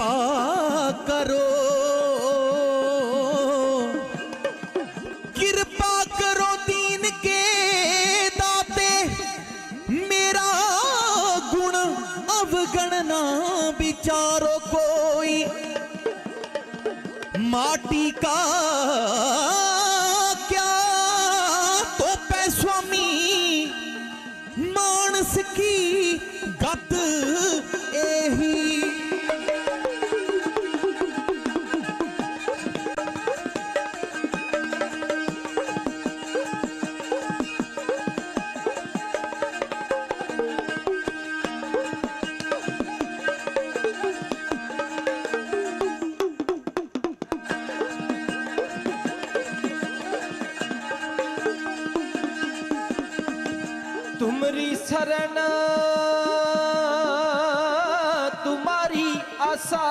ਕਿਰਪਾ ਕਰੋ। ਕਿਰਪਾ ਕਰੋ ਦੀਨ ਕੇ ਦਾਤੇ। ਮੇਰਾ ਗੁਣ ਅਵਗਣਨਾ ਵਿਚਾਰੋ ਕੋਈ। ਮਾਟੀ ਕਾ शरण तुम्हारी आशा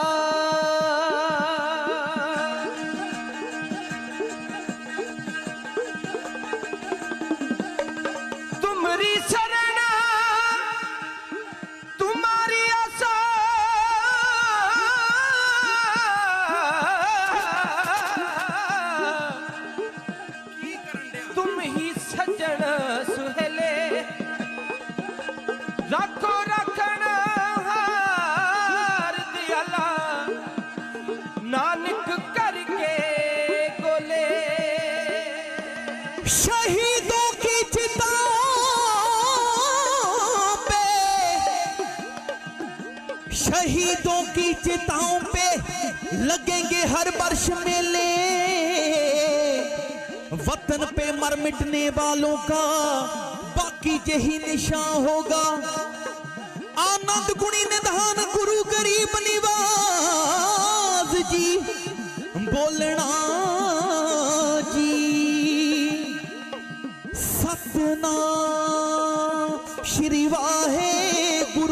शहीदों की चिताओं पे लगेंगे हर वर्ष मेले वतन पे मर मिटने वालों का बाकी यही निशान होगा आनंद गुणी निधान गुरु गरीब निवास जी बोलना जी सतना श्री वाहे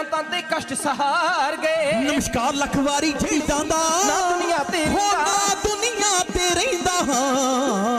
ਲੱਖਾਂ ਤਾਂ ਤੇ ਕਸ਼ਟ ਸਹਾਰ ਗਏ। ਨਮਸਕਾਰ ਲੱਖ ਵਾਰੀ ਜਿਹੜਾਂ ਦਾ। ਨਾ ਦੁਨੀਆ ਤੇ ਰਹਿੰਦਾ। ਨਾ ਦੁਨੀਆ ਤੇ ਰਹਿੰਦਾ ਹਾਂ।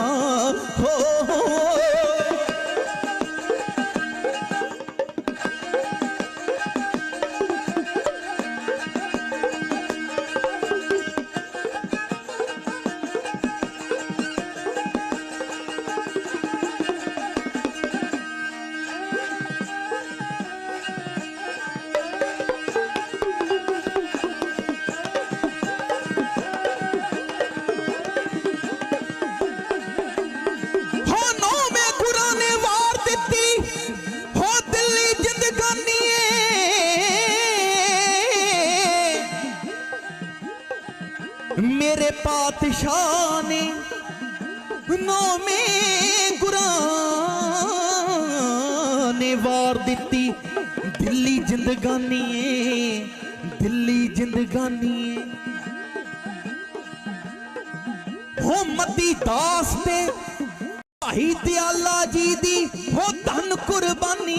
ਭਾਈ ਦਿਆਲਾ ਜੀ ਦੀ ਹੋ ਧਨ ਕੁਰਬਾਨੀ।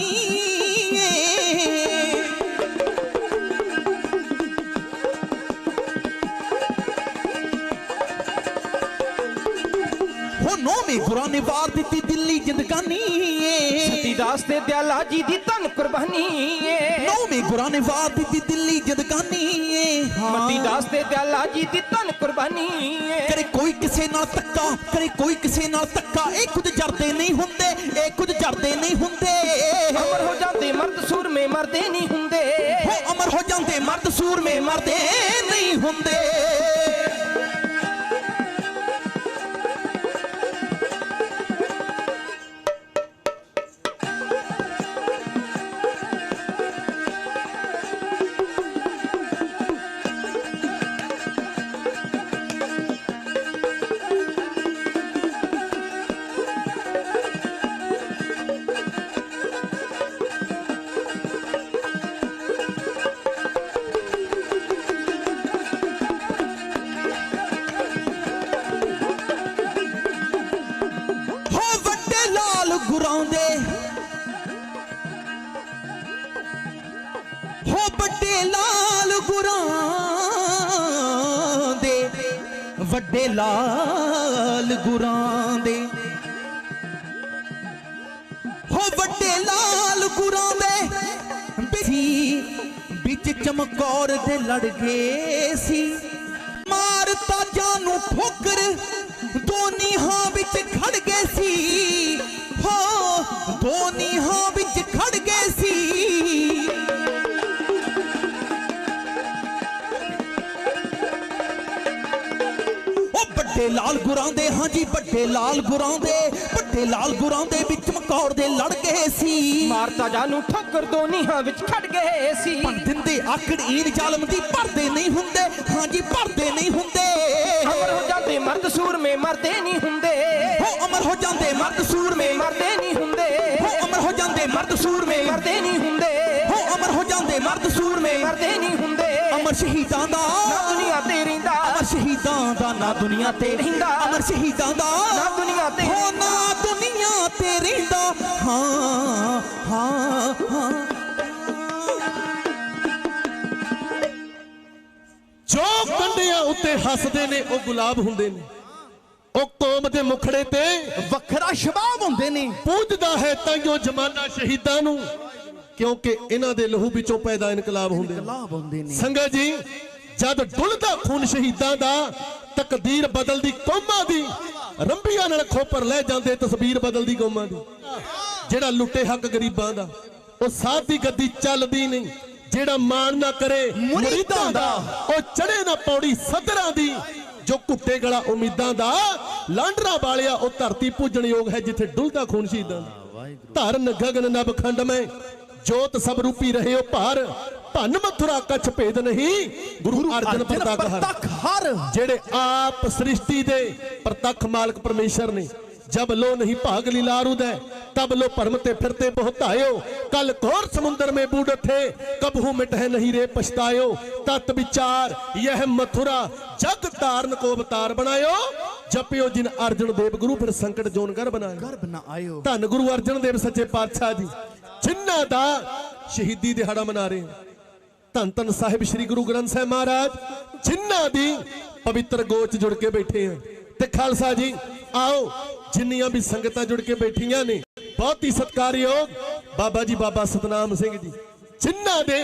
ਹੋ ਨੌਵੇਂ ਗੁਰਾਂ ਨੇ ਵਾਰ ਦਿੱਤੀ ਦਿੱਲੀ ਜਿੰਦਗਾਨੀ ਏ। ਸਤੀਦਾਸ ਤੇ ਦਿਆਲਾ ਜੀ ਦੀ ਧਨ ਕੁਰਬਾਨੀ ਏ ਨੌਵੇਂ ਗੁਰਾਂ ਨੇ ਵਾਰ ਦਿੱਤੀ ਦਿੱਲੀ ਜਿੰਦਗਾਨੀ। ਮਤੀ ਦਾਸ ਤੇ ਦਿਆਲਾ ਜੀ ਦੀ ਕੁਰਬਾਨੀ ਏ। ਕਰੇ ਕੋਈ ਕਿਸੇ ਨਾਲ ਧੱਕਾ ਕਰੇ ਕੋਈ ਕਿਸੇ ਨਾਲ ਧੱਕਾ। ਇਹ ਕੁਝ ਜਰਦੇ ਨਹੀਂ ਹੁੰਦੇ ਇਹ ਕੁਝ ਜਰਦੇ ਨਹੀਂ ਹੁੰਦੇ। ਅਮਰ ਹੋ ਜਾਂਦੇ ਮਰਦ ਸੂਰਮੇ ਮਰਦੇ ਨਹੀਂ ਹੁੰਦੇ। ਹੋ ਅਮਰ ਹੋ ਜਾਂਦੇ ਮਰਦ ਸੂਰਮੇ ਮਰਦੇ ਨਹੀਂ ਹੁੰਦੇ। ਲਾਲ ਗੁਰਾਂ ਦੇ। ਹੋ ਵੱਡੇ ਲਾਲ ਗੁਰਾਂ ਦੇ। ਬਿਸੀ ਵਿੱਚ ਚਮਕੌਰ ਦੇ ਲੜ ਗਏ ਸੀ। ਮਾਰ ਤਾਜਾਂ ਨੂੰ ਠੋਕਰ ਵੱਡੇ ਲਾਲ ਗੁਰਾਂ ਦੇ ਹਾਂਜੀ ਵੱਡੇ ਲਾਲ ਗੁਰਾਂ ਦੇ ਵੱਡੇ ਲਾਲ ਗੁਰਾਂ ਦੇ ਵਿੱਚ ਮਕੌੜ ਦੇ ਲੜ ਗਏ ਸੀ। ਮਾਰਤਾ ਜਾਨੂੰ ਠੋਕਰ ਦੋ ਨੀਹਾਂ ਵਿੱਚ ਖੜ ਗਏ ਸੀ। ਭੰਨ ਦਿੰਦੇ ਆਕੜ ਈਨ ਜ਼ਾਲਮ ਦੀ ਭਰਦੇ ਨਹੀਂ ਹੁੰਦੇ ਹਾਂਜੀ ਭਰਦੇ ਨਹੀਂ ਹੁੰਦੇ। ਅਮਰ ਹੋ ਜਾਂਦੇ ਮਰਦ ਸੂਰਮੇ ਮਰਦੇ ਨਹੀਂ ਹੁੰਦੇ। ਹੋ ਅਮਰ ਹੋ ਜਾਂਦੇ ਮਰਦ ਸੂਰਮੇ ਮਰਦੇ ਨਹੀਂ ਹੁੰਦੇ। ਹੋ ਅਮਰ ਹੋ ਜਾਂਦੇ ਮਰਦ ਸੂਰਮੇ ਮਰਦੇ ਨਹੀਂ ਹੁੰਦੇ। ਹੋ ਅਮਰ ਹੋ ਜਾਂਦੇ ਮਰਦ ਸੂਰਮੇ ਮਰਦੇ ਨਹੀਂ ਹੁੰਦੇ। ਅਮਰ ਸ਼ਹੀਦਾਂ ਦਾ। ਨਾ ਦੁਨੀਆ ਤੇ ਸ਼ਹੀਦਾਂ ਦਾ ਨਾ ਦੁਨੀਆ ਤੇ ਰਹਿੰਦਾ। ਅਮਰ ਸ਼ਹੀਦਾਂ ਦਾ ਨਾ ਦੁਨੀਆ ਤੇ ਹੋ ਨਾ ਦੁਨੀਆ ਤੇ ਰਹਿੰਦਾ। ਹਾਂ ਹਾਂ ਹਾਂ। ਜੋ ਕੰਡਿਆਂ ਉੱਤੇ ਹੱਸਦੇ ਨੇ ਉਹ ਗੁਲਾਬ ਹੁੰਦੇ ਨੇ। ਉਹ ਕੌਮ ਦੇ ਮੁਖੜੇ ਤੇ ਵੱਖਰਾ ਸ਼ਬਾਬ ਹੁੰਦੇ ਨੇ। ਪੂਜਦਾ ਹੈ ਤਾਈਓ ਜਮਾਨਾ ਸ਼ਹੀਦਾਂ ਨੂੰ। ਕਿਉਂਕਿ ਇਹਨਾਂ ਦੇ ਲਹੂ ਵਿੱਚੋਂ ਪੈਦਾ ਇਨਕਲਾਬ ਹੁੰਦੇ ਨੇ। ਲਾਭ ਹੁੰਦੇ ਨੇ। ਸੰਗਤ ਜੀ ਜਦ ਡੁੱਲਦਾ ਖੂਨ ਸ਼ਹੀਦਾਂ ਦਾ, ਤਕਦੀਰ ਬਦਲਦੀ ਕੌਮਾਂ ਦੀ। ਰੰਬੀਆਂ ਨਾਲ ਖੋਪਰ ਲੈ ਜਾਂਦੇ ਤਸਵੀਰ ਬਦਲਦੀ ਕੌਮਾਂ ਦੀ। ਜਿਹੜਾ ਲੁੱਟੇ ਹੱਕ ਗਰੀਬਾਂ ਦਾ, ਉਹ ਸਾਥ ਦੀ ਗੱਦੀ ਚੱਲਦੀ ਨਹੀਂ। ਜਿਹੜਾ ਮਾਣ ਨਾ ਕਰੇ ਮੁਰੀਦਾਂ ਦਾ, ਉਹ ਚੜੇ ਨਾ ਪੌੜੀ ਸਦਰਾਂ ਦੀ। ਜੋ ਘੁੱਟੇ ਗਲਾ ਉਮੀਦਾਂ ਦਾ, ਲਾਂਡਰਾ ਵਾਲਿਆ, ਉਹ ਧਰਤੀ ਪੂਜਣ ਯੋਗ ਹੈ ਜਿੱਥੇ ਡੁੱਲਦਾ ਖੂਨ ਸ਼ਹੀਦਾਂ ਦਾ। ਧਰਨ ਗਗਨ ਨਭ ਖੰਡ ਮੈਂ ਜੋਤ ਸਭ ਰੂਪੀ ਰਹੇ ਉਹ ਭਾਰ। ਧਨ ਮਥੁਰਾ ਕਛ ਭੇਦ ਨਹੀਂ। ਗੁਰੂ ਅਰਜਨ ਪ੍ਰਤੱਖ ਹਰ। ਜਿਹੜੇ ਆਪ ਸ੍ਰਿਸ਼ਟੀ ਦੇ ਪ੍ਰਤੱਖ ਮਾਲਕ ਪਰਮੇਸ਼ਰ ਨੇ। ਜਬ ਲੋ ਨਹੀਂ ਭਾਗ ਲੀਲਾਰੂ ਦੇ ਤਬ ਲੋ ਭਰਮ ਤੇ ਫਿਰਤੇ ਬਹੁਤ ਆਇਓ ਕਲ ਕੋਰ ਸਮੁੰਦਰ ਮੇ ਬੂਡ ਉਠੇ ਕਬਹੂ ਮਿਟਹਿ ਨਹੀਂ ਰੇ ਪਛਤਾਇਓ। ਤਤ ਵਿਚਾਰ ਇਹ ਮਥੁਰਾ ਜਗ ਤਾਰਨ ਕੋ ਅਵਤਾਰ ਬਣਾਇਓ। ਜਪਿਓ ਜਿਨ ਅਰਜਨ ਦੇਵ ਗੁਰੂ ਫਿਰ ਸੰਕਟ ਜੋਨ ਕਰ ਬਣਾਇਓ ਧੰਨ ਗੁਰੂ ਅਰਜਨ ਦੇਵ ਸੱਚੇ ਪਾਤਸ਼ਾਹ ਜੀ। ਜਿਨ੍ਹਾਂ ਦਾ ਸ਼ਹੀਦੀ ਦਿਹਾੜਾ ਮਨਾ ਰਹੇ ਹਾਂ। ਧੰਨ ਧੰਨ ਸਾਹਿਬ ਸ੍ਰੀ ਗੁਰੂ ਗ੍ਰੰਥ ਸਾਹਿਬ ਮਹਾਰਾਜ, ਜਿਨ੍ਹਾਂ ਦੀ ਪਵਿੱਤਰ ਗੋਚ ਜੁੜ ਕੇ ਬੈਠੇ ਆ ਤੇ ਖਾਲਸਾ ਜੀ, ਆਓ, ਜਿੰਨੀਆਂ ਵੀ ਸੰਗਤਾਂ ਜੁੜ ਕੇ ਬੈਠੀਆਂ ਨੇ, ਬਹੁਤ ਹੀ ਸਤਿਕਾਰਯੋਗ ਬਾਬਾ ਜੀ, ਬਾਬਾ ਸਤਨਾਮ ਸਿੰਘ ਜੀ, ਜਿਨ੍ਹਾਂ ਦੇ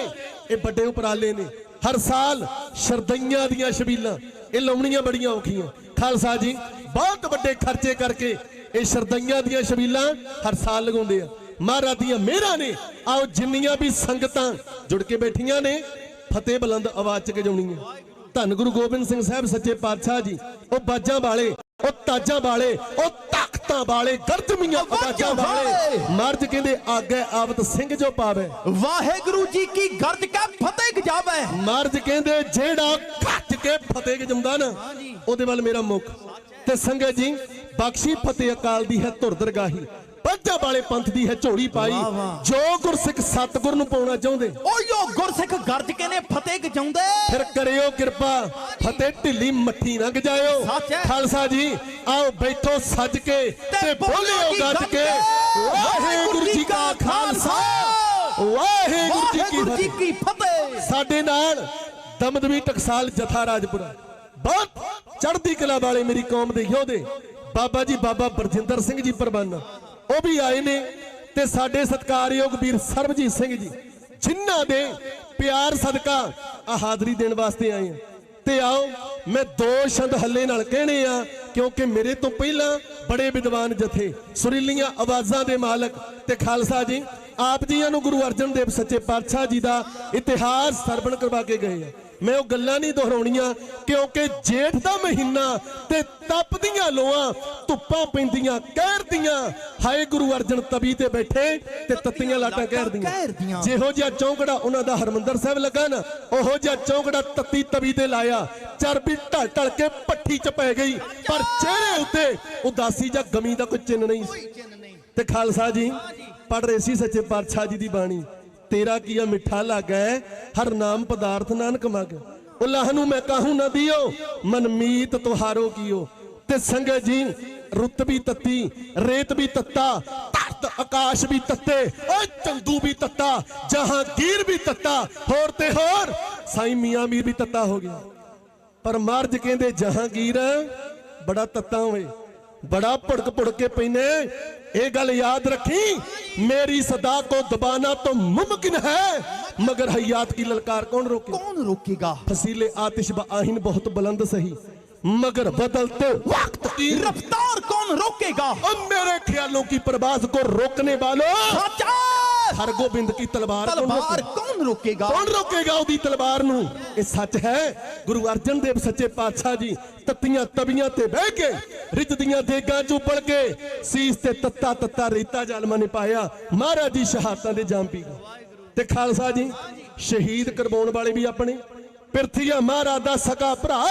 ਇਹ ਵੱਡੇ ਉਪਰਾਲੇ ਨੇ। ਹਰ ਸਾਲ ਸ਼ਰਦਈਆਂ ਦੀਆਂ ਸ਼ਬੀਲਾਂ, ਇਹ ਲਾਉਣੀਆਂ ਬੜੀਆਂ ਔਖੀਆਂ। ਖਾਲਸਾ ਜੀ, ਬਹੁਤ ਵੱਡੇ ਖਰਚੇ ਕਰਕੇ ਇਹ ਸ਼ਰਦਈਆਂ ਦੀਆਂ ਸ਼ਬੀਲਾਂ ਹਰ ਸਾਲ ਲਗਾਉਂਦੇ ਆ। ਮਹਾਰਾਜ ਦੀਆਂ ਮਿਹਰਾਂ ਨੇ। ਆਓ ਜਿੰਨੀਆਂ ਵੀ ਸੰਗਤਾਂ ਜੁੜ ਕੇ ਬੈਠੀਆਂ ਨੇ ਫਤਿਹ ਬੁਲੰਦ ਆਵਾਜ਼ ਚ ਗਜਾਉਣੀ ਹੈ। ਧੰਨ ਗੁਰੂ ਗੋਬਿੰਦ ਸਿੰਘ ਸਾਹਿਬ ਸੱਚੇ ਪਾਤਸ਼ਾਹ ਜੀ ਉਹ ਬਾਜਾਂ ਵਾਲੇ ਉਹ ਤਾਜਾਂ ਵਾਲੇ ਉਹ ਤਖਤਾਂ ਵਾਲੇ ਗਰਜਮੀਆਂ ਆਵਾਜ਼ਾਂ ਵਾਲੇ। ਮਰਜ ਕਹਿੰਦੇ ਆਗੇ ਆਵਤ ਸਿੰਘ ਜੋ ਪਾਵੇ। ਵਾਹਿਗੁਰੂ ਜੀ ਕੀ ਗਰਜ ਕਾ ਫਤਿਹ ਗਜਾਵੇ ਮਰਜ ਕਹਿੰਦੇ ਜਿਹੜਾ ਖੱਜ ਕੇ ਫਤਿਹ ਗਜਾਉਂਦਾ ਨਾ ਉਹਦੇ ਵੱਲ ਮੇਰਾ ਮੁਖ। ਤੇ ਸੰਗਤ ਜੀ ਬਖਸ਼ੀ ਫਤਿਹ ਅਕਾਲ ਦੀ ਹੈ ਧੁਰ ਦਰਗਾਹੀ। ਪੰਜਾ ਵਾਲੇ ਪੰਥ ਦੀ ਹੈ ਝੋਲੀ ਪਾਈ। ਜੋ ਗੁਰਸਿੱਖ ਸਤਗੁਰ ਨੂੰ ਪਾਉਣਾ ਚਾਹੁੰਦੇ। ਓਯੋ ਗੁਰਸਿੱਖ ਗਰਜ ਕੇ ਨੇ ਫਤਿਹ ਗਜਾਉਂਦੇ। ਫਿਰ ਕਰਿਓ ਕਿਰਪਾ ਫਤਿਹ ਢਿੱਲੀ ਮੱਠੀ ਨਾ ਗਜਾਇਓ। ਖਾਲਸਾ ਜੀ ਆਓ ਬੈਠੋ ਸੱਜ ਕੇ ਤੇ ਬੋਲਿਓ ਗੱਜ ਕੇ ਵਾਹਿਗੁਰੂ ਜੀ ਕਾ ਖਾਲਸਾ। ਵਾਹਿਗੁਰੂ ਜੀ ਕੀ ਫਤਿਹ। ਸਾਡੇ ਨਾਲ ਦਮਦਮੀ ਟਕਸਾਲ ਜਥਾ ਰਾਜਪੁਰਾ। ਬਹੁਤ ਚੜ੍ਹਦੀ ਕਲਾ ਵਾਲੇ ਮੇਰੀ ਕੌਮ ਦੇ ਯੋਧੇ। ਬਾਬਾ ਜੀ ਬਾਬਾ ਬਰਜਿੰਦਰ ਸਿੰਘ ਜੀ ਪਰਵਾਨਾ ਉਹ ਵੀ ਆਏ ਨੇ ਤੇ ਸਾਡੇ ਸਤਿਕਾਰਯੋਗ ਵੀਰ ਸਰਬਜੀਤ ਸਿੰਘ ਜੀ, ਜਿਨ੍ਹਾਂ ਦੇ ਪਿਆਰ ਸਦਕਾ ਆ ਹਾਜ਼ਰੀ ਦੇਣ ਵਾਸਤੇ ਆਏ ਆ ਤੇ ਆਓ, ਮੈਂ ਦੋ ਸ਼ਬਦ ਹੱਲੇ ਨਾਲ ਕਹਿਣੇ ਆ, ਕਿਉਂਕਿ ਮੇਰੇ ਤੋਂ ਪਹਿਲਾਂ ਬੜੇ ਵਿਦਵਾਨ ਜਥੇ, ਸੁਰੀਲੀਆਂ ਆਵਾਜ਼ਾਂ ਦੇ ਮਾਲਕ ਤੇ ਖਾਲਸਾ ਜੀ, ਆਪ ਜੀਆਂ ਨੂੰ ਗੁਰੂ ਅਰਜਨ ਦੇਵ ਸੱਚੇ ਪਾਤਸ਼ਾਹ ਜੀ ਦਾ ਇਤਿਹਾਸ ਸਰਵਣ ਕਰਵਾ ਕੇ ਗਏ ਆ। ਮੈਂ ਉਹ ਗੱਲਾਂ ਨਹੀਂ ਦੁਹਰਾਉਣੀਆਂ ਕਿਉਂਕਿ ਜੇਠ ਦਾ ਮਹੀਨਾ ਤੇ ਤਪਦੀਆਂ ਲੋਆਂ ਧੁੱਪਾਂ ਪੈਂਦੀਆਂ ਕਹਿਰਦੀਆਂ ਹਾਏ ਗੁਰੂ ਅਰਜਨ ਤਵੀ ਤੇ ਬੈਠੇ ਤੇ ਤੱਤੀਆਂ ਲਾਟਾਂ ਕਹਿਰਦੀਆਂ। ਜਿਹੋ ਜਿਹਾ ਚੌਂਕੜਾ ਉਹਨਾਂ ਦਾ ਹਰਮੰਦਰ ਸਾਹਿਬ ਲੱਗਾ ਨਾ ਉਹੋ ਜਿਹਾ ਚੌਂਕੜਾ ਤੱਤੀ ਤਵੀ ਤੇ ਲਾਇਆ। ਚਰਬੀ ਢਲ ਢਲ ਕੇ ਪੱਠੀ ਚ ਪੈ ਗਈ। ਪਰ ਚਿਹਰੇ ਉੱਤੇ ਉਦਾਸੀ ਜਾਂ ਗਮੀ ਦਾ ਕੋਈ ਚਿੰਨ ਨਹੀਂ। ਤੇ ਖਾਲਸਾ ਜੀ ਪੜ ਰਹੇ ਸੀ ਸੱਚੇ ਪਾਤਸ਼ਾਹ ਜੀ ਦੀ ਬਾਣੀ। ਤੇਰਾ ਕੀਆ ਮਿੱਠਾ ਲੱਗਾ ਹਰ ਨਾਮ ਪਦਾਰਥ ਨਾਨਕ ਮਗ। ਉਲਾਹ ਨੂੰ ਮੈਂ ਕਾਹੂ ਨਾ ਦਿਓ? ਮਨਮੀਤ ਤੁਹਾਰੋ ਕੀਓ? ਤੇ ਸੰਗਤ ਜੀ, ਰੁੱਤ ਵੀ ਤੱਤੀ, ਰੇਤ ਵੀ ਤੱਤਾ, ਧਰਤ ਆਕਾਸ਼ ਵੀ ਤੱਤੇ, ਓਏ ਚੰਦੂ ਵੀ ਤੱਤਾ ਜਹਾਂਗੀਰ ਵੀ ਤੱਤਾ, ਹੋਰ ਤੇ ਹੋਰ। ਸਾਈ ਮੀਆਂ ਮੀਰ ਵੀ ਤੱਤਾ ਹੋ ਗਿਆ। ਪਰ ਮਰਜ ਕਹਿੰਦੇ ਜਹਾਂਗੀਰ ਬੜਾ ਤੱਤਾ ਹੋਵੇ बड़ा पड़क पड़के पीने। ये गल याद रखी? मेरी सदा को दबाना तो मुमकिन है मगर हयात की ललकार कौन रोके? कौन रोकेगा? फसीले आतिश आहिन बहुत बुलंद सही मगर बदलते तो वक्त की। रफ्तार कौन रोकेगा? अब मेरे ख्यालों की प्रवास को रोकने वालों। ਹਰਗੋਬਿੰਦ ਕੀ ਤਲਵਾਰ ਤਲਵਾਰ ਕੌਣ ਰੋਕੇਗਾ? ਕੌਣ ਰੋਕੇਗਾ ਉਹਦੀ ਤਲਵਾਰ ਨੂੰ? ਇਹ ਸੱਚ ਹੈ ਗੁਰੂ ਅਰਜਨ ਦੇਵ ਸੱਚੇ ਪਾਤਸ਼ਾਹ ਜੀ ਤੱਤੀਆਂ ਤਵੀਆਂ ਤੇ ਬਹਿ ਕੇ ਰਿੱਜਦੀਆਂ ਦੇਗਾਂ ਚ ਉਬਲ ਕੇ ਸੀਸ ਤੇ ਤੱਤਾ ਤੱਤਾ ਰੇਤਾ ਜਲਮਾ ਨੇ ਪਾਇਆ ਮਹਾਰਾਜ ਜੀ ਸ਼ਹਾਦਤਾਂ ਦੇ ਜਾਮ ਪੀ ਤੇ ਖਾਲਸਾ ਜੀ ਸ਼ਹੀਦ ਕਰਵਾਉਣ ਵਾਲੇ ਵੀ ਆਪਣੇ ਪਿਰਥੀਆ ਮਹਾਰਾਜ ਦਾ ਸਕਾ ਭਰਾ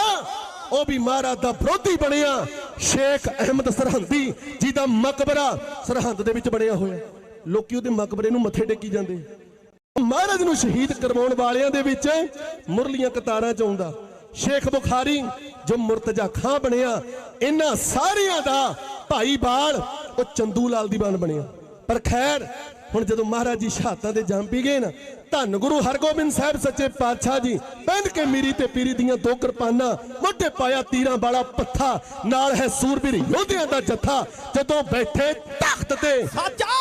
ਉਹ ਵੀ ਮਹਾਰਾਜ ਦਾ ਵਿਰੋਧੀ ਬਣਿਆ ਸ਼ੇਖ ਅਹਿਮਦ ਸਰਹੰਦੀ ਜੀ ਦਾ ਮਕਬਰਾ ਸਰਹੰਦ ਦੇ ਵਿੱਚ ਬਣਿਆ ਹੋਇਆ। ਲੋਕੀ ਉਹਦੇ ਮਕਬਰੇ ਨੂੰ ਮੱਥੇ ਟੇਕੀ ਜਾਂਦੇ। ਮਹਾਰਾਜ ਨੂੰ ਸ਼ਹੀਦ ਕਰਵਾਉਣ ਵਾਲਿਆਂ ਦੇ ਵਿੱਚ ਮੁਰਲੀਆਂ ਕਤਾਰਾਂ ਚ ਆਉਂਦਾ। ਸ਼ੇਖ ਬੁਖਾਰੀ, ਜੋ ਮੁਰਤਜ਼ਾ ਖਾਂ ਬਣਿਆ, ਇਹਨਾਂ ਸਾਰਿਆਂ ਦਾ ਭਾਈ ਬਾਲ, ਉਹ ਚੰਦੂ ਲਾਲ ਦੀ ਬਾਨ ਬਣਿਆ। ਪਰ ਖੈਰ ਹੁਣ ਜਦੋਂ ਮਹਾਰਾਜ ਜੀ ਸ਼ਹਾਦਤਾਂ ਦੇ ਜੰਮ ਪੀ ਗਏ ਨਾ ਧੰਨ ਗੁਰੂ ਹਰਗੋਬਿੰਦ ਸਾਹਿਬ ਸੱਚੇ ਪਾਤਸ਼ਾਹ ਜੀ ਬੰਦ ਕੇ ਮੀਰੀ ਤੇ ਪੀਰੀ ਦੀਆਂ ਦੋ ਕਿਰਪਾਨਾਂ ਮੋਢੇ ਪਾਇਆ ਤੀਰਾਂ ਵਾਲਾ ਪੱਥਾ ਨਾਲ ਹੈ ਸੂਰਬੀਰ ਯੋਧਿਆਂ ਦਾ ਜੱਥਾ ਜਦੋਂ ਬੈਠੇ ਤਖਤ ਤੇ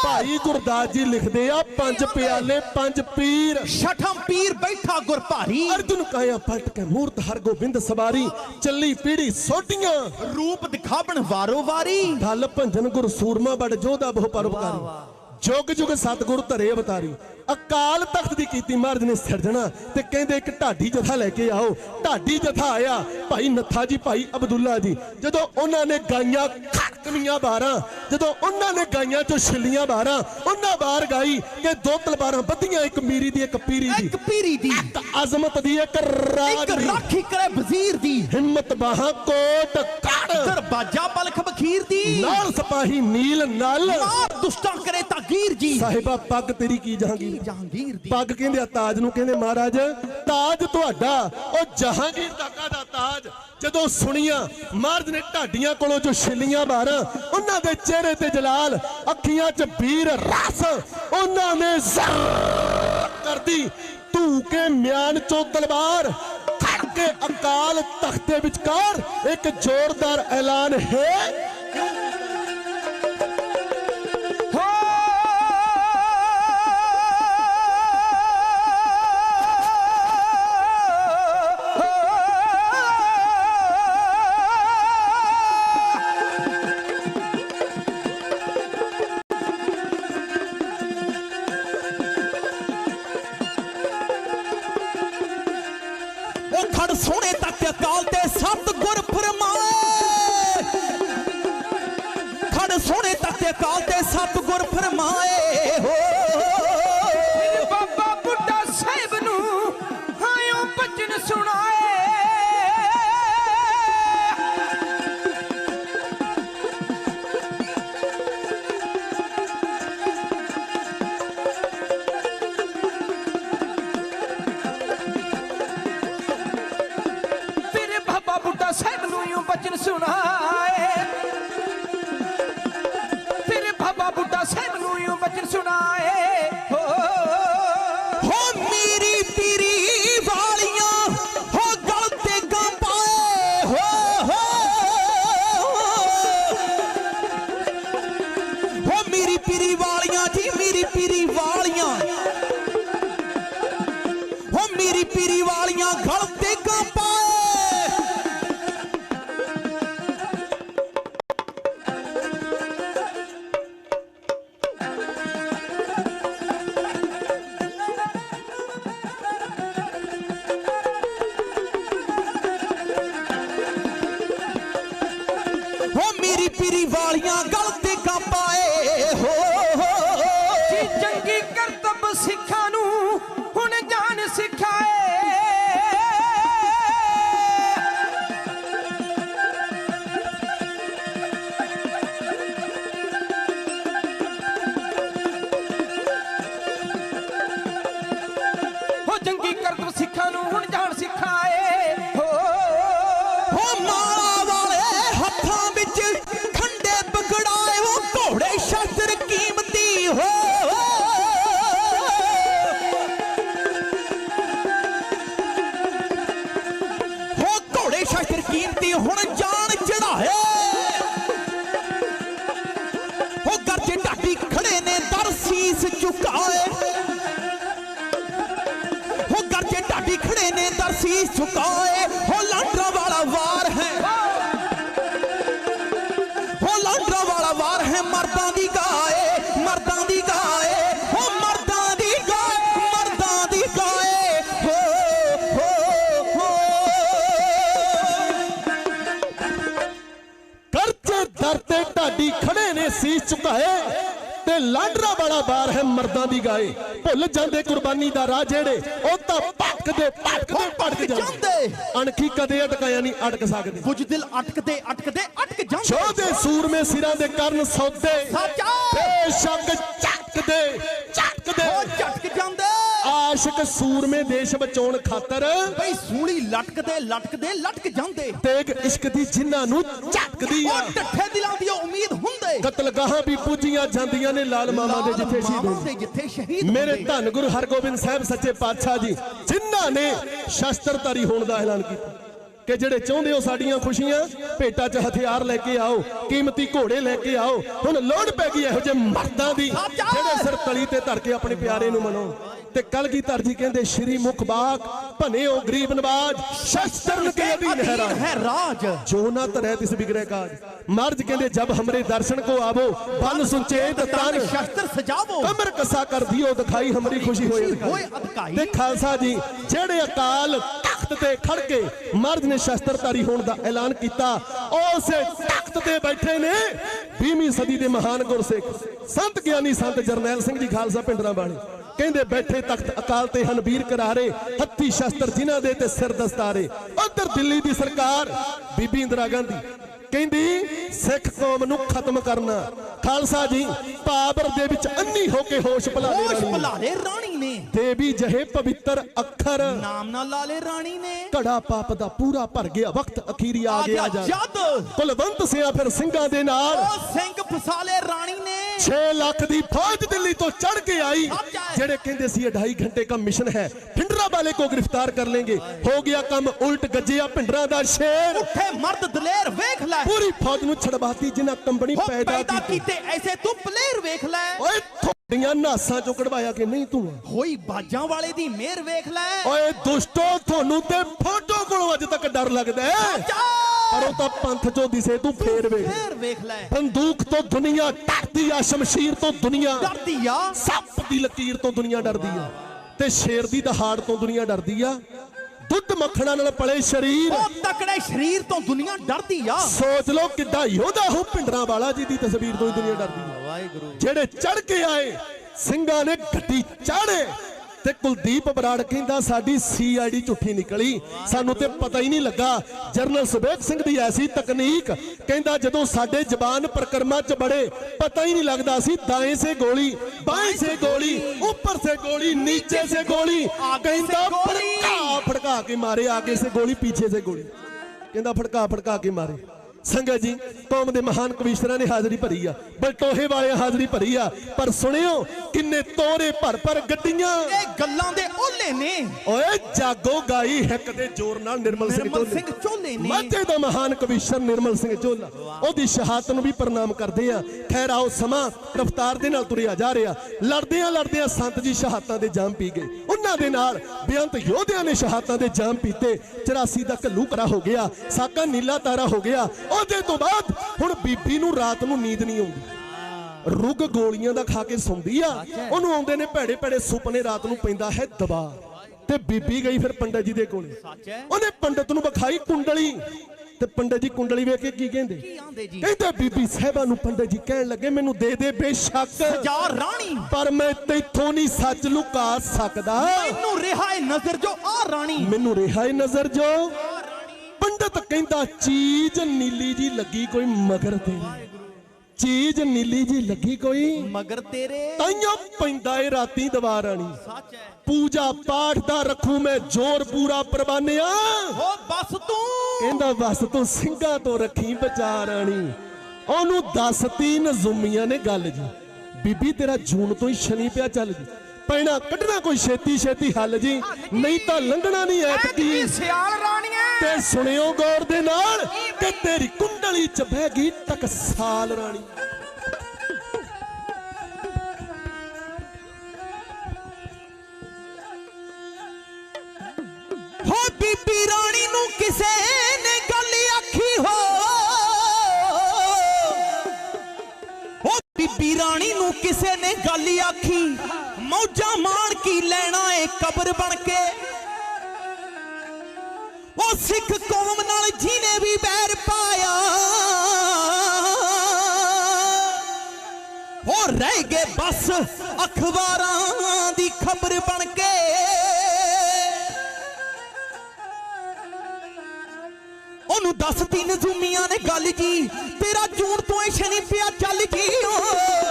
ਭਾਈ ਗੁਰਦਾਸ ਜੀ ਲਿਖਦੇ ਆ ਪੰਜ ਪਿਆਲੇ ਪੰਜ ਪੀਰ। ਛਠਮ ਪੀਰ ਬੈਠਾ ਗੁਰ ਭਾਰੀ। ਅਰਜੁਨ ਕਾਇਆ ਪਲਟ ਕੇ ਮੂਰਤ ਹਰਗੋਬਿੰਦ ਸਵਾਰੀ ਚੱਲੀ ਪੀੜੀ ਸੋਟੀਆਂ ਰੂਪ ਦਿਖਾਵਣ ਵਾਰੋ ਵਾਰੀ। ਢਲ ਭੰਜਨ ਗੁਰ ਸੂਰਮਾ ਬੜ ਜੋਧਾ ਬਹੁ ਪਰਉਪਕਾਰੀ। ਜੁਗ ਜੁਗ ਸਤਿਗੁਰ ਧਰੇ ਅਵਤਾਰੀ। ਅਕਾਲ ਤਖਤ ਦੀ ਕੀਤੀ ਮਹਾਰਾਜ ਨੇ ਸਿਰਜਣਾ ਤੇ ਕਹਿੰਦੇ ਇੱਕ ਢਾਡੀ ਜਥਾ ਲੈ ਕੇ ਆਓ। ਢਾਡੀ ਜਥਾ ਆਇਆ। ਭਾਈ ਨੱਥਾ ਜੀ ਭਾਈ ਅਬਦੁੱਲਾ ਜੀ ਜਦੋਂ ਉਹਨਾਂ ਨੇ ਗਾਈਆਂ ਖੜਕਵੀਆਂ ਬਾਰਾਂ ਜਦੋਂ ਉਹਨਾਂ ਨੇ ਗਾਈਆਂ ਚੋਂ ਛਿੱਲੀਆਂ ਬਾਰਾਂ ਉਹਨਾਂ ਬਾਰ ਗਾਈ ਕਿ ਦੋ ਤਲਵਾਰਾਂ ਬੱਧੀਆਂ ਇੱਕ ਮੀਰੀ ਦੀ ਇੱਕ ਪੀਰੀ ਦੀ। ਇੱਕ ਪੀਰੀ ਦੀ। ਇੱਕ ਅਜ਼ਮਤ ਦੀ ਇੱਕ ਰਾਜ ਇੱਕ ਦੀ। ਰਾਖੀ ਕਰੇ ਵਜ਼ੀਰ ਦੀ। ਹਿੰਮਤ ਬਾਹਾਂ ਕੋਟ ਕੜ ਦਰਵਾਜਾ ਬਲਖ ਬਖੀਰ ਦੀ। ਨਾਲ ਸਪਾਹੀ ਨੀਲ ਨਲ। ਮਾਰ ਦੁਸ਼ਟਾਂ ਕਰੇ ਤਾਗੀਰ ਜੀ। ਸਾਹਿਬਾ ਪੱਗ ਤੇਰੀ ਕੀ ਜਹਾਂਗੀਰ? ਜਹਾਂਗੀਰ ਦੀ? ਪੱਗ ਕਹਿੰਦੇ ਆ ਤਾਜ ਨੂੰ ਕਹਿੰਦੇ ਮਹਾਰਾਜ ਤਾਜ ਤੁਹਾਡਾ ਉਹ ਜਹਾਂਗੀਰ ਦਾ ਕਾਹਦਾ ਤਾਜ। ਜਦੋਂ ਸੁਣੀਆਂ ਮਹਾਰਾਜ ਨੇ ਢਾਡੀਆਂ ਕੋਲੋਂ ਜੋ ਛਿੱਲੀਆਂ ਬਾਰਾਂ ਉਹਨਾਂ ਦੇ ਚਿਹਰੇ ਤੇ ਜਲਾਲ ਅੱਖੀਆਂ 'ਚ ਵੀਰ ਰਸ ਉਹਨਾਂ ਨੇ ਜ਼ਰ ਕਰਦੀ। ਧੂ ਕੇ ਮਿਆਨ ਚੋਂ ਤਲਵਾਰ ਖੜ ਕੇ ਅਕਾਲ ਤਖਤ ਦੇ ਵਿਚਕਾਰ ਇੱਕ ਜ਼ੋਰਦਾਰ ਐਲਾਨ ਹੈ। ਦਰ ਹੋ ਲਾਂਡਰਾ ਵਾਲਾ ਵਾਰ ਹੈ ਹੋ ਲਾਂਡਰਾ ਵਾਲਾ ਵਾਰ ਹੈ ਮਰਦਾਂ ਦੀ ਗਾਏ ਮਰਦਾਂ ਦੀ ਗਾਏ ਹੋ ਮਰਦਾਂ ਦੀ ਗਾਏ ਮਰਦਾਂ ਦੀ ਗਾਏ ਹੋ ਹੋ ਹੋ ਕਰਚੇ ਦਰ ਤੇ ਢਾਡੀ ਖੜੇ ਨੇ ਸੀਸ ਝੁਕਾਏ ਤੇ ਲਾਂਡਰਾ ਵਾਲਾ ਬਾਰ ਹੈ ਮਰਦਾਂ ਦੀ ਗਾਏ। ਭੁੱਲ ਜਾਂਦੇ ਕੁਰਬਾਨੀ ਦਾ ਰਾਹ ਜਿਹੜੇ ਉਹ ਤਾਂ ਭਟਕਦੇ ਭਟਕਦੇ ਭਟਕ ਜਾਂਦੇ। ਜਾਂਦੇ। ਅਣਖੀ ਕਦੇ ਅਟਕਾਇਆ ਨਹੀਂ ਅਟਕ ਸਕਦੇ। ਕੁਝ ਦਿਲ ਅਟਕਦੇ ਅਟਕਦੇ ਅਟਕ ਜਾਂਦੇ। ਜੋਦੇ ਸੂਰਮੇ ਸਿਰਾਂ ਦੇ ਕਰਨ ਸੌਦੇ। ਸਾਚਾ। ਬੇਸ਼ੱਕ ਚੱਕਦੇ ਚੱਕਦੇ ਹੋ ਝਟਕ ਜਾਂਦੇ। ਆਸ਼ਿਕ ਸੂਰਮੇ ਦੇਸ਼ ਬਚਾਉਣ ਖਾਤਰ ਬਈ ਸੂਲੀ ਲਟਕਦੇ ਲਟਕਦੇ ਲਟਕ ਜਾਂਦੇ। ਤੇਗ ਇਸ਼ਕ ਦੀ ਜਿਨ੍ਹਾਂ ਨੂੰ ਝਟਕਦੀ ਆ। ਉਹ ਡੱਠੇ ਦਿਲਾਂ ਦੀ ਉਮੀਦ ਹੁੰਦੇ। ਕਤਲਗਾਹਾਂ ਵੀ ਪੂਜੀਆਂ ਜਾਂਦੀਆਂ ਨੇ ਲਾਲ ਮਾਮਾ ਦੇ ਜਿੱਥੇ ਸ਼ਹੀਦ ਜਿੱਥੇ ਸ਼ਹੀਦ ਮੇਰੇ। ਧੰਨ ਗੁਰੂ ਹਰਗੋਬਿੰਦ ਸਾਹਿਬ ਸੱਚੇ ਪਾਤਸ਼ਾਹ ਜੀ ਜਿਨ੍ਹਾਂ ਨੇ ਸ਼ਸਤਰਧਾਰੀ ਹੋਣ ਦਾ ਐਲਾਨ ਕੀਤਾ। ਕਿ ਜਿਹੜੇ ਚਾਹੁੰਦੇ ਹੋ ਸਾਡੀਆਂ ਖੁਸ਼ੀਆਂ ਭੇਟਾ 'ਚ ਹਥਿਆਰ ਲੈ ਕੇ ਆਓ ਕੀਮਤੀ ਘੋੜੇ ਲੈ ਕੇ ਆਓ ਹੁਣ ਲੋੜ ਪੈ ਗਈ ਇਹੋ ਜਿਹੇ ਮਰਦਾਂ ਦੀ ਜਿਹੜੇ ਸਿਰ ਤਲੀ ਤੇ ਧਰ ਕੇ ਆਪਣੇ ਪਿਆਰੇ ਨੂੰ ਮਨਾਉਣ ਤੇ ਕਲਗੀਧਰ ਜੀ ਕਹਿੰਦੇ ਸ਼੍ਰੀ ਮੁਖ ਬਾਗ ਭਨੇ ਹੋ ਗਰੀਬ ਨਵਾਜ ਸ਼ਸਤਰਨ ਕੇ ਅਧੀਨ ਹੈ ਰਾਜ। ਜੋ ਨਾ ਤਰੈ ਤਿਸ ਬਿਗੜੇ ਕਾਜ। ਮਰਜ ਕਹਿੰਦੇ ਜਬ ਹਮਰੇ ਦਰਸ਼ਨ ਕੋ ਆਵੋ ਬਨ ਸੁਚੇਤ ਤਨ। ਸ਼ਸਤਰ ਸਜਾਵੋ। ਕਮਰ ਕਸਾ ਕਰ ਦਿਓ ਦਿਖਾਈ ਹਮਰੀ ਖੁਸ਼ੀ ਹੋਏ ਅਧਿਕਾਈ ਅਧਿਕਾਈ। ਤੇ ਖਾਲਸਾ ਜੀ ਜਿਹੜੇ ਅਕਾਲ ਤਖਤ ਤੇ ਖੜ ਕੇ ਮਰਦ ਨੇ ਸ਼ਸਤਰਧਾਰੀ ਹੋਣ ਦਾ ਐਲਾਨ ਕੀਤਾ ਉਸੇ ਤਖਤ ਤੇ ਬੈਠੇ ਨੇ 20ਵੀਂ ਸਦੀ ਦੇ ਮਹਾਨ ਗੁਰਸਿੱਖ। ਸੰਤ ਗਿਆਨੀ ਸੰਤ ਜਰਨੈਲ ਸਿੰਘ ਜੀ ਖਾਲਸਾ ਪਿੰਡਰਾਂ ਵਾਲੇ ਕਹਿੰਦੇ ਬੈਠੇ ਤਖਤ ਅਕਾਲ ਤੇ ਹਨਬੀਰ ਕਰਾਰੇ, ਹੱਥੀ ਸ਼ਸਤਰ ਜਿਨ੍ਹਾਂ ਦੇ ਤੇ ਸਿਰ ਦਸਤਾਰੇ। ਉਧਰ ਦਿੱਲੀ ਦੀ ਸਰਕਾਰ, ਬੀਬੀ ਇੰਦਰਾ ਗਾਂਧੀ ਕਹਿੰਦੀ ਸਿੱਖ ਕੌਮ ਨੂੰ ਖਤਮ ਕਰਨਾ। ਖਾਲਸਾ ਜੀ ਪਾਵਰ ਦੇ ਵਿੱਚ ਅੰਨੀ ਹੋ ਕੇ ਹੋਸ਼ ਭੁਲਾ ਦੇ ਹੋਸ਼। ਭੁਲਾਰੇ ਰਾਣੀ ਨੇ। ਦੇਵੀ ਜਹੇ ਪਵਿੱਤਰ ਅੱਖਰ। ਨਾਮ ਨਾ ਲਾਲੇ ਰਾਣੀ ਨੇ। ਘੜਾ ਪਾਪ ਦਾ ਪੂਰਾ ਭਰ ਗਿਆ ਵਕਤ ਅਖੀਰੀ ਆ ਗਿਆ ਜਦ। ਕੁਲਵੰਤ ਸਿਆ ਫਿਰ ਸਿੰਘਾਂ ਦੇ ਨਾਲ। ਉਹ ਸਿੰਘ ਫਸਾਲੇ ਰਾਣੀ ਨੇ। 6 ਲੱਖ ਦੀ ਫੌਜ ਦਿੱਲੀ ਤੋਂ ਚੜ ਕੇ ਆਈ। ਜਿਹੜੇ ਕਹਿੰਦੇ ਸੀ 2.5 ਘੰਟੇ ਦਾ ਮਿਸ਼ਨ ਹੈ ਭਿੰਡਰਾ ਵਾਲੇ ਕੋ ਗ੍ਰਿਫਤਾਰ ਕਰ ਲੈਂਗੇ। ਹੋ ਗਿਆ ਕੰਮ ਉਲਟ ਗੱਜਿਆ ਭਿੰਡਰਾ ਦਾ ਸ਼ੇਰ। ਉੱਠੇ ਮਰਦ ਦਲੇਰ ਵੇਖ ਲੈ। ਪੂਰੀ ਫੌਜ ਨੂੰ ਛੜਵਾਤੀ ਜਿਨ੍ਹਾਂ ਕੰਪਨੀ ਹੋ ਪੈਦਾ ਪੈਦਾ ਕੀਤੀ। ਕੀਤੇ ਐਸੇ ਤੂੰ ਪਲੇਰ ਵੇਖ ਲੈ। ਓਏ ਥੋੜੀਆਂ ਨਾਸਾਂ ਚੋਂ ਕਢਵਾਇਆ ਕਿ ਨਹੀਂ ਤੂੰ? ਹੋਈ ਬਾਜਾਂ ਵਾਲੇ ਦੀ ਮਿਹਰ ਵੇਖ ਲੈ। ਓਏ ਦੁਸ਼ਟੋ ਤੁਹਾਨੂੰ ਤੇ ਫੋਟੋ ਕੋਲੋਂ ਅੱਜ ਤੱਕ ਡਰ ਲੱਗਦਾ ਪਰ ਉਹ ਤਾਂ ਪੰਥ ਚੋਂ ਦਿਸੇ ਤੂੰ ਫੇਰ ਵੇਖ। ਫੇਰ ਵੇਖ ਲੈ। ਬੰਦੂਕ ਤੋਂ ਦੁਨੀਆ ਡਰਦੀ ਆ ਸ਼ਮਸ਼ੀਰ ਤੋਂ ਦੁਨੀਆ। ਡਰਦੀ ਆ? ਸੱਪ ਦੀ ਲਕੀਰ ਤੋਂ ਦੁਨੀਆ ਡਰਦੀ ਆ। ਤੇ ਸ਼ੇਰ ਦੀ ਦਹਾੜ ਤੋਂ ਦੁਨੀਆ ਡਰਦੀ ਆ। ਦੁੱਧ ਮੱਖਣਾ ਨਾਲ ਪਲੇ ਸਰੀਰ। ਉਹ ਤਕੜੇ ਸਰੀਰ ਤੋਂ ਦੁਨੀਆ ਡਰਦੀ ਆ। ਸੋਚ ਲਓ ਕਿੱਡਾ ਯੋਧਾ ਹੋ ਪਿੰਡਰਾਂ ਵਾਲਾ ਜੀ ਦੀ ਤਸਵੀਰ ਤੋਂ ਦੁਨੀਆ ਡਰਦੀ ਆ। ਵਾਹਿਗੁਰੂ ਜਿਹੜੇ ਚੜ ਕੇ ਆਏ ਸਿੰਘਾਂ ਨੇ ਗੱਡੀ ਚਾੜੇ ਤੇ ਕੁਲਦੀਪ ਬਰਾੜ ਕਹਿੰਦਾ ਸਾਡੀ ਸੀਆਈਡੀ ਝੂਠੀ ਨਿਕਲੀ। ਸਾਨੂੰ ਤੇ ਪਤਾ ਹੀ ਨਹੀਂ ਲੱਗਾ। ਜਰਨਲ ਸੁਬੇਗ ਸਿੰਘ ਦੀ ਐਸੀ ਤਕਨੀਕ ਕਹਿੰਦਾ ਜਦੋਂ ਸਾਡੇ ਜ਼ਬਾਨ ਪ੍ਰਕਰਮਾ 'ਚ ਬੜੇ, ਪਤਾ ਹੀ ਨਹੀਂ ਲੱਗਦਾ ਸੀ ਦਾਏ ਸੇ ਗੋਲੀ ਬਾਏ ਸੇ ਗੋਲੀ, ਉੱਪਰ ਸੇ ਗੋਲੀ, ਨੀਚੇ ਸੇ ਗੋਲੀ। ਕਹਿੰਦਾ ਫੜਕਾ ਫੜਕਾ ਕੇ ਮਾਰੇ, ਆਗੇ ਸੇ ਗੋਲੀ, ਪਿੱਛੇ ਸੇ ਗੋਲੀ। ਕਹਿੰਦਾ ਫੜਕਾ ਫੜਕਾ ਕੇ ਮਾਰੇ। ਸੰਗਤ ਜੀ ਕੌਮ ਦੇ ਮਹਾਨ ਕਵੀਸ਼ਰਾਂ ਨੇ ਹਾਜ਼ਰੀ ਭਰੀ ਆ। ਬਲਟੋਹੇ ਵਾਲੇ ਹਾਜ਼ਰੀ ਭਰੀ ਆ। ਪਰ ਸੁਣਿਓ ਕਿੰਨੇ ਤੋਰੇ ਭਰ ਭਰ ਗੱਡੀਆਂ। ਇਹ ਗੱਲਾਂ ਦੇ ਓਲੇ ਨੇ। ਓਏ ਜਾਗੋ ਗਾਈ ਹਿੱਕ ਦੇ ਜ਼ੋਰ ਨਾਲ ਨਿਰਮਲ ਸਿੰਘ ਨੇ। ਮਾਝੇ ਦਾ ਮਹਾਨ ਕਵੀਸ਼ਰ ਨਿਰਮਲ ਸਿੰਘ ਝੋਲਾ। ਉਹਦੀ ਸ਼ਹਾਦਤ ਨੂੰ ਵੀ ਪ੍ਰਣਾਮ ਕਰਦੇ ਆ। ਖੈਰ ਆਓ ਸਮਾਂ ਰਫਤਾਰ ਦੇ ਨਾਲ ਤੁਰਿਆ ਜਾ ਰਿਹਾ। ਲੜਦਿਆਂ ਲੜਦਿਆਂ ਸੰਤ ਜੀ ਸ਼ਹਾਦਤਾਂ ਦੇ ਜਾਮ ਪੀ ਗਏ। ਉਹਨਾਂ ਦੇ ਨਾਲ ਬੇਅੰਤ ਯੋਧਿਆਂ ਨੇ ਸ਼ਹਾਦਤਾਂ ਦੇ ਜਾਮ ਪੀਤੇ। 84 ਦਾ ਘੱਲੂ ਕਰਾ ਹੋ ਗਿਆ। ਸਾਕਾ ਨੀਲਾ ਤਾਰਾ ਹੋ ਗਿਆ। ਉਹਦੇ ਤੋਂ ਬਾਅਦ ਹੁਣ ਬੀਬੀ ਨੂੰ ਰਾਤ ਨੂੰ ਨੀਂਦ ਨਹੀਂ ਆਉਂਦੀ। ਰੁਗ ਗੋਲੀਆਂ ਦਾ ਖਾ ਕੇ ਸੌਂਦੀ ਆ। ਉਹਨੂੰ ਆਉਂਦੇ ਨੇ ਭੈੜੇ ਭੈੜੇ ਸੁਪਨੇ ਰਾਤ ਨੂੰ ਪੈਂਦਾ ਹੈ ਦਬਾ ਤੇ ਬੀਬੀ ਗਈ ਫਿਰ ਪੰਡਤ ਜੀ ਦੇ ਕੋਲੇ। ਉਹਨੇ ਪੰਡਤ ਨੂੰ ਵਿਖਾਈ ਕੁੰਡਲੀ। ਤੇ ਪੰਡਤ ਜੀ ਕੁੰਡਲੀ ਵੇਖ ਕੇ ਕੀ ਕਹਿੰਦੇ? ਕਹਿੰਦੇ ਬੀਬੀ ਸਾਹਿਬਾਂ ਨੂੰ ਪੰਡਤ ਜੀ ਕਹਿਣ ਲੱਗੇ ਮੈਨੂੰ ਦੇ ਦੇ ਬੇਸ਼ੱਕ। ਜਾ ਰਾਣੀ। ਪਰ ਮੈਂ ਤੈਥੋਂ ਨਹੀਂ ਸੱਚ ਲੁਕਾ ਸਕਦਾ। ਮੈਨੂੰ ਰਿਹਾ ਏ ਨਜ਼ਰ ਜੋ ਆ ਰਾਣੀ। ਮੈਨੂੰ ਰਿਹਾ ਏ ਨਜ਼ਰ ਜੋ ਪੰਡਤ ਕਹਿੰਦਾ ਚੀਜ਼ ਨੀਲੀ ਜੀ ਲੱਗੀ ਕੋਈ ਮਗਰ ਤੇ। ਚੀਜ਼ ਨੀਲੀ ਜੀ ਲੱਗੀ ਕੋਈ ਮਗਰ ਤੇਰੇ। ਤਾਈਓ ਪੈਂਦਾ ਏ ਰਾਤੀ ਦਵਾਰ ਰਾਣੀ ਸੱਚ ਹੈ। ਪੂਜਾ ਪਾਠ ਦਾ ਰੱਖੂ ਮੈਂ ਜ਼ੋਰ ਪੂਰਾ ਪ੍ਰਵਾਨਿਆ। ਹੋ ਬਸ ਤੂੰ। ਕਹਿੰਦਾ ਬਸ ਤੂੰ ਸਿੰਘਾਂ ਤੋਂ ਰੱਖੀ ਬਚਾ ਰਾਣੀ ਉਹਨੂੰ ਦੱਸਤੀ ਨਜ਼ੂਮੀਆਂ ਨੇ ਗੱਲ ਜੀ। ਬੀਬੀ ਤੇਰਾ ਜੂਨ ਤੋਂ ਹੀ ਸ਼ਨੀ ਪਿਆ ਚੱਲ ਜੀ। ਪੈਣਾ ਕੱਢਣਾ ਕੋਈ ਛੇਤੀ ਛੇਤੀ ਹੱਲ ਜੀ। ਨਹੀਂ ਤਾਂ ਲੰਘਣਾ ਨਹੀਂ ਐਤਕੀ ਸਿਆਲ ਰਾਣੀਏ। ਤੇ ਸੁਣਿਓ ਗੌਰ ਦੇ ਨਾਲ ਕਿ ਤੇਰੀ ਕੁੰਡਲੀ ਚ ਬਹਿ ਗਈ ਟਕਸਾਲ ਰਾਣੀ। ਹੋ ਬੀਬੀ ਰਾਣੀ ਨੂੰ ਕਿਸੇ ਨੇ ਗੱਲ ਆਖੀ ਹੋ। ਹੋ ਬੀਬੀ ਰਾਣੀ ਨੂੰ ਕਿਸੇ ਨੇ ਗੱਲ ਆਖੀ। ਮੌਜਾਂ ਮਾਣ ਕੀ ਲੈਣਾ ਏ ਕਬਰ ਬਣ ਕੇ? ਉਹ ਸਿੱਖ ਕੌਮ ਨਾਲ ਜਿਹਨੇ ਵੀ ਬੈਰ ਪਾਇਆ। ਹੋ ਰਹਿ ਗਏ ਬਸ ਅਖਬਾਰਾਂ ਦੀ ਖਬਰ ਬਣ ਕੇ। ਉਹਨੂੰ ਦੱਸਤੀ ਨਜ਼ੂਮੀਆਂ ਨੇ ਗੱਲ ਜੀ, ਤੇਰਾ ਜੂਨ ਤੋਂ ਇਹ ਸ਼ਨੀ ਪਿਆ ਚੱਲ ਜੀ ਓ।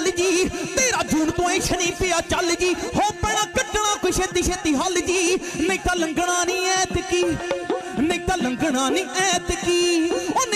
ਗੱਲ ਜੀ। ਤੇਰਾ ਜੂਨ ਤੋਂ ਐ ਸ਼ਨੀ ਪਿਆ ਚੱਲ ਜੀ। ਹੋ ਪੈਣਾ ਕੱਟਣਾ ਕੋਈ ਛੇਤੀ ਛੇਤੀ ਹੱਲ ਜੀ। ਨਹੀਂ ਤਾਂ ਲੰਘਣਾ ਨਹੀਂ ਐਤਕੀ। ਨਹੀਂ ਤਾਂ ਲੰਘਣਾ ਨਹੀਂ ਐਤਕੀ। ਉਹ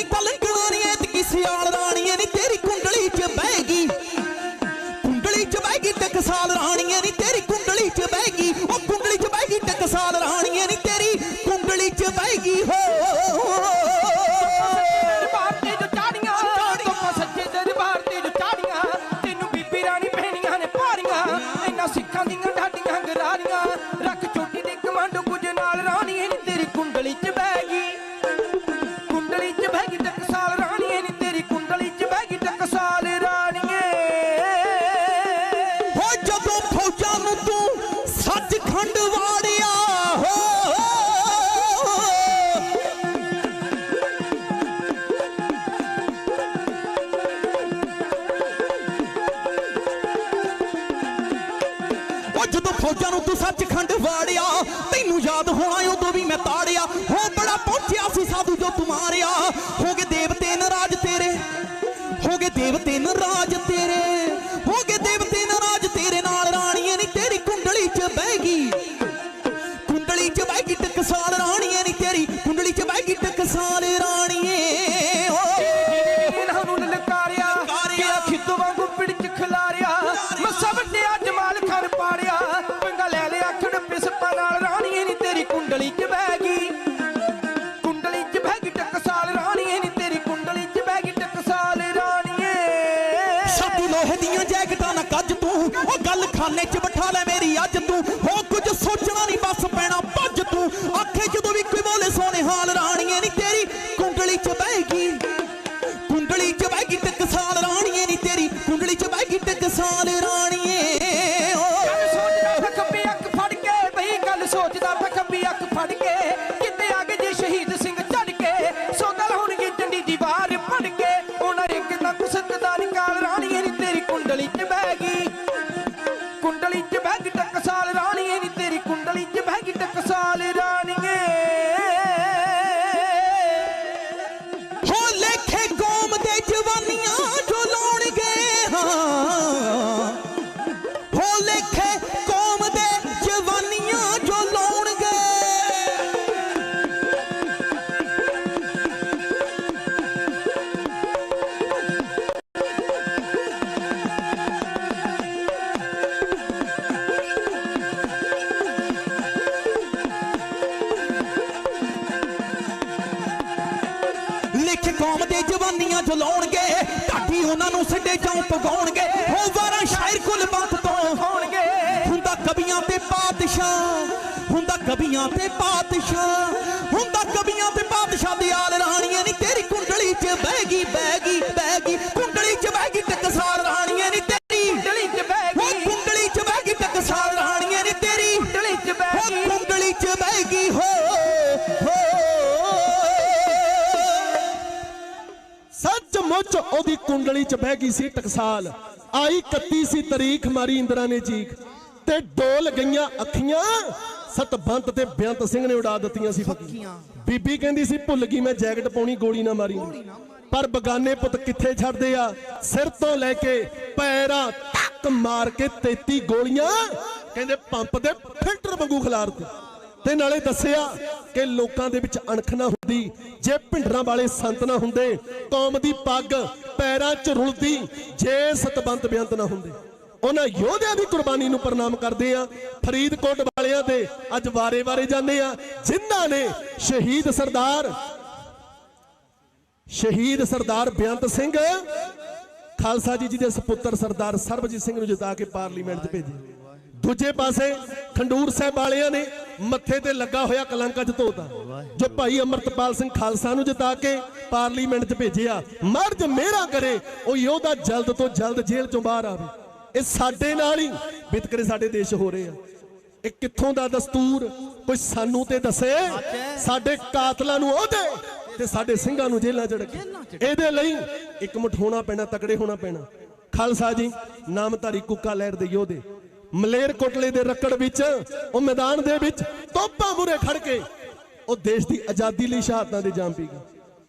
ਜਦੋਂ ਫੌਜਾਂ ਨੂੰ ਤੂੰ ਸੱਚਖੰਡ ਵਾੜਿਆ, ਤੈਨੂੰ ਯਾਦ ਹੋਣਾ ਉਦੋਂ ਵੀ ਮੈਂ ਤਾੜਿਆ। ਹੋ ਬੜਾ ਪਹੁੰਚਿਆ ਸੀ ਸਾਧੂ ਜੋ ਤੂੰ ਮਾਰਿਆ। ਹੋ ਗਏ ਦੇਵਤੇ ਨਾਰਾਜ਼ ਤੇਰੇ, ਹੋ ਗਏ ਦੇਵਤੇ ਨਾਰਾਜ਼ ਤੇਰੇ, ਹੋ ਗਏ ਦੇਵਤੇ ਨਾਰਾਜ਼ ਤੇਰੇ ਨਾਲ ਰਾਣੀਏ ਨਹੀਂ ਤੇਰੀ ਕੁੰਡਲੀ 'ਚ ਬਹਿ ਗਈ। ਕੁੰਡਲੀ 'ਚ ਬਹਿ ਗਈ ਟਕਸਾਲ, ਰਾਣੀਏ ਨਹੀਂ ਤੇਰੀ ਕੁੰਡਲੀ 'ਚ ਬਹਿ ਗਈ ਟਕਸਾਲ ਗੱਲ ਖਾਨੇ 'ਚ ਜਵਾਨੀਆਂ ਢਾਡੀ ਉਹਨਾਂ ਨੂੰ ਸਿੱਧੇ ਚੋਂ ਪਗਾਉਣਗੇ ਹੋ ਵਾਰਾਂ ਸ਼ਾਇਰ ਕੁਲ ਬੰਤ ਤੋਂ ਹੋਣਗੇ। ਹੁੰਦਾ ਕਵੀਆਂ ਤੇ ਪਾਤਸ਼ਾਹ, ਹੁੰਦਾ ਕਵੀਆਂ ਤੇ ਪਾਤਸ਼ਾਹ, ਹੁੰਦਾ ਕਵੀਆਂ ਤੇ ਬਾਦਸ਼ਾਹ ਦੀ ਆਲ ਰਾਣੀਆਂ ਨਹੀਂ ਤੇਰੀ ਕੁੰਡਲੀ 'ਚ ਬਹਿ ਗਈ ਬਹਿ ਗਈ ਬਹਿ ਗਈ, ਕੁੰਡਲੀ 'ਚ ਬਹਿ ਗਈ ਟਕਸਾਲ ਉਹਦੀ ਕੁੰਡਲੀ 'ਚ ਬਹਿ ਗਈ ਸੀ ਟਕਸਾਲ। ਆਈ 31 ਸੀ ਤਰੀਕ ਮਾਰੀ ਇੰਦਰਾ ਨੇ ਚੀਕ ਤੇ ਡੋਲ ਗਈਆਂ ਅੱਖੀਆਂ। ਸਤਬੰਤ ਤੇ ਬੇਅੰਤ ਸਿੰਘ ਨੇ ਉਡਾ ਦਿੱਤੀਆਂ ਸੀ ਫੱਕੀਆਂ। ਬੀਬੀ ਕਹਿੰਦੀ ਸੀ ਭੁੱਲ ਗਈ ਮੈਂ ਜੈਕਟ ਪਾਉਣੀ ਗੋਲੀ ਨਾ ਮਾਰੀ ਪਰ ਬਗਾਨੇ ਪੁੱਤ ਕਿੱਥੇ ਛੱਡਦੇ ਆ? ਸਿਰ ਤੋਂ ਲੈ ਕੇ ਪੈਰਾਂ ਤੱਕ ਮਾਰ ਕੇ 33 ਗੋਲੀਆਂ। ਕਹਿੰਦੇ ਪੰਪ ਦੇ ਫਿਲਟਰ ਵਾਂਗੂ ਖਿਲਾਰਦੇ ਤੇ ਨਾਲੇ ਦੱਸਿਆ ਕਿ ਲੋਕਾਂ ਦੇ ਵਿੱਚ ਅਣਖ ਨਾ ਹੁੰਦੀ, ਜੇ ਭਿੰਡਰਾਂ ਵਾਲੇ ਸੰਤ ਨਾ ਹੁੰਦੇ, ਕੌਮ ਦੀ ਪੱਗ ਪੈਰਾਂ 'ਚ ਰੁਲਦੀ, ਜੇ ਸਤਬੰਤ ਬੇਅੰਤ ਨਾ ਹੁੰਦੇ। ਉਹਨਾਂ ਯੋਧਿਆਂ ਦੀ ਕੁਰਬਾਨੀ ਨੂੰ ਪ੍ਰਣਾਮ ਕਰਦੇ ਆ ਫਰੀਦਕੋਟ ਵਾਲਿਆਂ ਦੇ ਅੱਜ ਵਾਰੇ-ਵਾਰੇ ਜਾਂਦੇ ਆ ਜਿਨ੍ਹਾਂ ਨੇ ਸ਼ਹੀਦ ਸਰਦਾਰ ਸ਼ਹੀਦ ਸਰਦਾਰ ਬੇਅੰਤ ਸਿੰਘ, ਖਾਲਸਾ ਜੀ ਜੀ ਦੇ ਸੁਪੁੱਤਰ ਸਰਦਾਰ ਸਰਬਜੀਤ ਸਿੰਘ ਨੂੰ ਜਿਤਾ ਕੇ ਪਾਰਲੀਮੈਂਟ 'ਚ ਭੇਜੇ। ਦੂਜੇ ਪਾਸੇ ਖੰਡੂਰ ਸਾਹਿਬ ਵਾਲਿਆਂ ਨੇ ਮੱਥੇ ਤੇ ਲੱਗਾ ਹੋਇਆ ਕਲੰਕ ਅੱਜ ਧੋਤਾ, ਜੋ ਭਾਈ ਅਮਰਤਪਾਲ ਸਿੰਘ ਖਾਲਸਾ ਨੂੰ ਜਿਤਾ ਕੇ ਪਾਰਲੀਮੈਂਟ 'ਚ ਭੇਜਿਆ। ਮਰਜ ਮੇਰਾ ਕਰੇ, ਉਹ ਯੋਧਾ ਜਲਦ ਤੋਂ ਜਲਦ ਜੇਲ੍ਹ ਚੋਂ ਬਾਹਰ ਆਵੇ। ਇਹ ਸਾਡੇ ਨਾਲ ਹੀ ਵਿਤਕਰੇ ਸਾਡੇ ਦੇਸ਼ ਹੋ ਰਹੇ ਆ। ਇਹ ਕਿੱਥੋਂ ਦਾ ਦਸਤੂਰ? ਕੋਈ ਸਾਨੂੰ ਤੇ ਦੱਸੇ। ਸਾਡੇ ਕਾਤਲਾਂ ਨੂੰ ਉਹਦੇ ਤੇ ਸਾਡੇ ਸਿੰਘਾਂ ਨੂੰ ਜੇਲ੍ਹਾਂ ਚ ਰੱਖੇ। ਇਹਦੇ ਲਈ ਇੱਕ ਮੁੱਠ ਹੋਣਾ ਪੈਣਾ, ਤਕੜੇ ਹੋਣਾ ਪੈਣਾ। ਖਾਲਸਾ ਜੀ, ਨਾਮਧਾਰੀ ਕੁੱਕਾ ਲਹਿਰ ਦੇ ਯੋਧੇ। ਮਲੇਰ ਕੋਟਲੇ ਦੇ ਰੱਕੜ ਵਿੱਚ, ਉਹ ਮੈਦਾਨ ਦੇ ਵਿੱਚ ਤੋਪਾਂ ਮੂਰੇ ਖੜ ਕੇ ਉਹ ਦੇਸ਼ ਦੀ ਆਜ਼ਾਦੀ ਲਈ ਸ਼ਹਾਦਤਾਂ ਦੇ ਜਾਮ ਪੀ ਗਏ।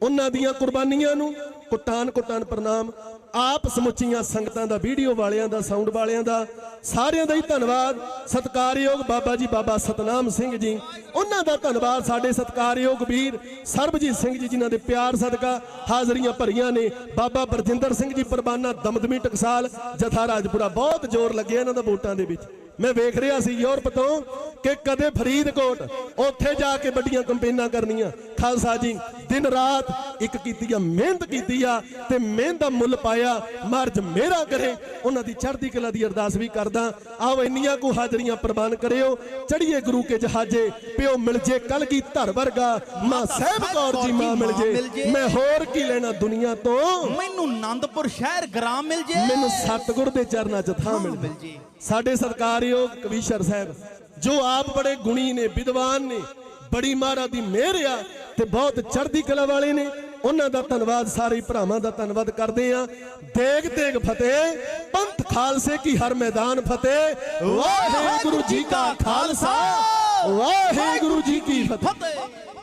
ਉਹਨਾਂ ਦੀਆਂ ਕੁਰਬਾਨੀਆਂ ਨੂੰ ਕੁਟਾਨ ਕੁਟਾਨ ਪ੍ਰਣਾਮ। ਆਪ ਸਮੁੱਚੀਆਂ ਸੰਗਤਾਂ ਦਾ, ਵੀਡੀਓ ਵਾਲਿਆਂ ਦਾ ਸਾਊਂਡ ਵਾਲਿਆਂ ਦਾ ਸਾਰਿਆਂ ਦਾ ਹੀ ਧੰਨਵਾਦ। ਸਤਿਕਾਰਯੋਗ ਬਾਬਾ ਜੀ, ਬਾਬਾ ਸਤਨਾਮ ਸਿੰਘ ਜੀ। ਉਹਨਾਂ ਦਾ ਧੰਨਵਾਦ ਸਾਡੇ ਸਤਿਕਾਰਯੋਗ ਵੀਰ ਸਰਬਜੀਤ ਸਿੰਘ ਜੀ, ਜਿਨ੍ਹਾਂ ਦੇ ਪਿਆਰ ਸਦਕਾ ਹਾਜ਼ਰੀਆਂ ਭਰੀਆਂ ਨੇ। ਬਾਬਾ ਬਰਜਿੰਦਰ ਸਿੰਘ ਜੀ, ਪਰਬਾਨਾ ਦਮਦਮੀ ਟਕਸਾਲ, ਜਥਾ ਰਾਜਪੁਰਾ। ਬਹੁਤ ਜ਼ੋਰ ਲੱਗਿਆ ਇਹਨਾਂ ਦਾ ਵੋਟਾਂ ਦੇ ਵਿੱਚ। ਮੈਂ ਵੇਖ ਰਿਹਾ ਸੀ ਯੂਰਪ ਤੋਂ ਕਿ ਕਦੇ ਫਰੀਦਕੋਟ ਉੱਥੇ ਜਾ ਕੇ ਵੱਡੀਆਂ ਕੰਪੇਨਾਂ ਕਰਨੀਆਂ। ਖਾਲਸਾ ਜੀ, ਦਿਨ ਰਾਤ ਇੱਕ ਕੀਤੀ ਆ ਮਿਹਨਤ ਕੀਤੀ ਆ ਤੇ ਮਿਹਨਤ ਦਾ ਮੁੱਲ ਪਾਇਆ। ਮਰਜ ਮੇਰਾ ਕਰੇ। ਉਹਨਾਂ ਦੀ ਚੜ੍ਹਦੀ ਕਲਾ ਦੀ ਅਰਦਾਸ ਵੀ ਕਰਦਾ। ਆਓ ਇੰਨੀਆਂ ਕੋ ਹਾਜ਼ਰੀਆਂ ਪ੍ਰਵਾਨ ਕਰਿਓ। ਚੜੀਏ ਗੁਰੂ ਕੇ ਜਹਾਜੇ ਪਿਓ ਮਿਲ ਜੇ ਕਲ ਕੀ ਧਰ ਵਰਗਾ। ਮਾਂ ਸਾਹਿਬ ਕੌਰ ਜੀ ਮਾਂ ਮਿਲ ਜੇ। ਮੈਂ ਹੋਰ ਕੀ ਲੈਣਾ ਦੁਨੀਆ ਤੋਂ? ਮੈਨੂੰ ਆਨੰਦਪੁਰ ਸ਼ਹਿਰ ਗ੍ਰਾਮ ਮਿਲ ਜੇ। ਮੈਨੂੰ ਸਤਿਗੁਰ ਦੇ ਚਰਨਾਂ 'ਚ ਥਾਂ ਮਿਲ ਜੇ। ਸਾਡੇ ਸਤਿਕਾਰਯੋਗ ਕਵੀਸ਼ਰ ਸਾਹਿਬ ਜੋ ਆਪ ਬੜੇ ਗੁਣੀ ਨੇ ਵਿਦਵਾਨ ਨੇ ਬੜੀ ਮਹਾਰਾਜ ਦੀ ਮਿਹਰ ਆ ਤੇ ਬਹੁਤ ਚੜ੍ਹਦੀ ਕਲਾ ਵਾਲੇ ਨੇ। ਉਹਨਾਂ ਦਾ ਧੰਨਵਾਦ, ਸਾਰੇ ਭਰਾਵਾਂ ਦਾ ਧੰਨਵਾਦ ਕਰਦੇ ਆ ਦੇਗ ਤੇਗ ਫਤਿਹ, ਪੰਥ ਖਾਲਸੇ ਕੀ ਹਰ ਮੈਦਾਨ ਫਤਿਹ। ਵਾਹਿਗੁਰੂ ਜੀ ਕਾ ਖਾਲਸਾ, ਵਾਹਿਗੁਰੂ ਜੀ ਕੀ ਫਤਿਹ।